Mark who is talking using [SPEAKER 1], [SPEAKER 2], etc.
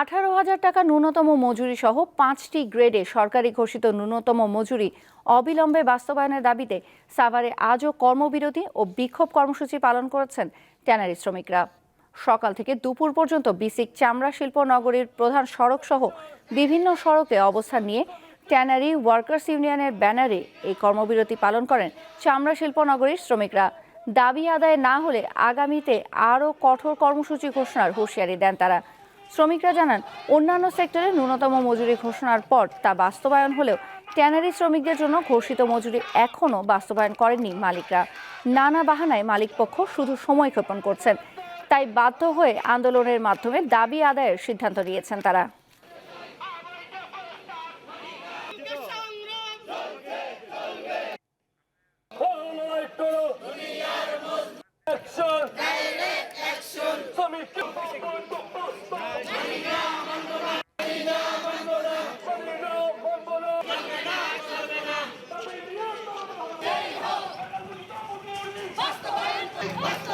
[SPEAKER 1] আঠারো হাজার টাকা ন্যূনতম মজুরি সহ পাঁচটি গ্রেডে সরকারি ঘোষিত ন্যূনতম মজুরি অবিলম্বে বাস্তবায়নের দাবিতে সাভারে আজও কর্মবিরতি ও বিক্ষোভ কর্মসূচি পালন করেছেন ট্যানারি শ্রমিকরা। সকাল থেকে দুপুর পর্যন্ত বিসিক চামড়া শিল্প নগরীর প্রধান সড়ক সহ বিভিন্ন সড়কে অবস্থান নিয়ে ট্যানারি ওয়ার্কার্স ইউনিয়নের ব্যানারে এই কর্মবিরতি পালন করেন চামড়া শিল্প নগরীর শ্রমিকরা। দাবি আদায় না হলে আগামীতে আরও কঠোর কর্মসূচি ঘোষণার হুঁশিয়ারি দেন তারা। শ্রমিকরা জানান, অন্যান্য সেক্টরে ন্যূনতম মজুরি ঘোষণার পর তা বাস্তবায়ন হলেও ট্যানারি শ্রমিকদের জন্য ঘোষিত মজুরি এখনও বাস্তবায়ন করেননি মালিকরা। নানা বাহানায় মালিকপক্ষ শুধু সময় ক্ষেপণ করছেন। তাই বাধ্য হয়ে আন্দোলনের মাধ্যমে দাবি আদায়ের সিদ্ধান্ত নিয়েছেন তারা।
[SPEAKER 2] Highlight করো Action!
[SPEAKER 3] Bye.